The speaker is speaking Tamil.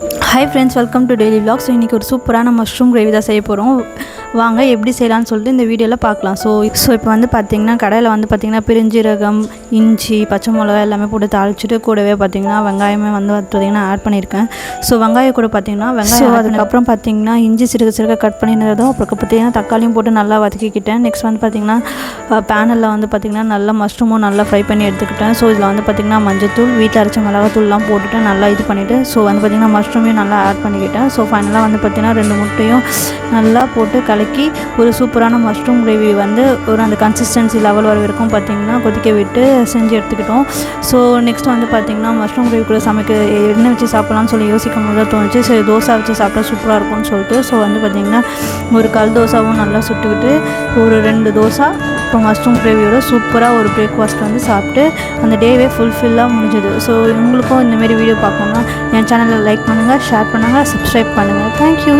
Hi friends welcome to daily vlog so இன்றைக்கி ஒரு சூப்பரான மஷ்ரூம் கிரேவி தான் செய்ய போகிறோம் வாங்க எப்படி செய்யலாம்னு சொல்லிட்டு இந்த வீடியோவில் பார்க்கலாம். ஸோ ஸோ இப்போ வந்து பார்த்திங்கன்னா கடையில் வந்து பார்த்திங்கன்னா பெருஞ்சீரகம் இஞ்சி பச்சை மிளகா எல்லாமே போட்டு தாளிச்சிட்டு கூடவே பார்த்திங்கன்னா வெங்காயமே வந்து பார்த்திங்கன்னா ஆட் பண்ணியிருக்கேன். ஸோ வெங்காயம் கூட பார்த்திங்கன்னா வெங்காயம் அதுக்கப்புறம் பார்த்திங்கன்னா இஞ்சி சிறுக சிறுக கட் பண்ணினதும் அப்புறம் பார்த்திங்கன்னா தக்காளியும் போட்டு நல்லா வதக்கிக்கிட்டேன். நெக்ஸ்ட் வந்து பார்த்திங்கன்னா பேனலில் வந்து பார்த்திங்கன்னா நல்லா மஷ்ரூமும் நல்லா ஃப்ரை பண்ணி எடுத்துக்கிட்டேன். ஸோ இதில் வந்து பார்த்திங்கன்னா மஞ்சத்தூள் வீட்டில் அரைச்ச மிளகாத்தூள்லாம் போட்டுட்டு நல்லா இது பண்ணிவிட்டு ஸோ வந்து பார்த்திங்கன்னா மஷ்ரூமையும் நல்லா ஆட் பண்ணிக்கிட்டேன். ஸோ ஃபைனலாக வந்து பார்த்திங்கன்னா ரெண்டு முட்டையும் நல்லா போட்டு கலக்கி ஒரு சூப்பரான மஷ்ரூம் கிரேவி வந்து ஒரு அந்த கன்சிஸ்டன்சி லெவல் வர வரைக்கும் பார்த்திங்கன்னா கொதிக்க விட்டு செஞ்சு எடுத்துக்கிட்டோம். ஸோ நெக்ஸ்ட் வந்து பார்த்திங்கன்னா மஷ்ரூம் கிரேவி கூட சமைக்க என்ன வச்சு சாப்பிட்லாம்னு சொல்லி யோசிக்கும் போது தான் தோணுச்சு. சரி தோசை வச்சு சாப்பிட்டா சூப்பராக இருக்கும்னு சொல்லிட்டு ஸோ வந்து பார்த்திங்கன்னா ஒரு கல் தோசாவும் நல்லா சுட்டுக்கிட்டு ஒரு ரெண்டு தோசை இப்போ மஷ்ரூம் கிரேவியோட சூப்பராக ஒரு பிரேக்ஃபாஸ்ட் வந்து சாப்பிட்டு அந்த டேவே ஃபுல்ஃபில்லாக முடிஞ்சது. ஸோ உங்களுக்கும் இந்தமாரி வீடியோ பார்க்கணுன்னா என் சேனலை லைக் பண்ணுங்கள் ஷேர் பண்ணுங்கள் சப்ஸ்கிரைப் பண்ணுங்கள் தேங்க்யூ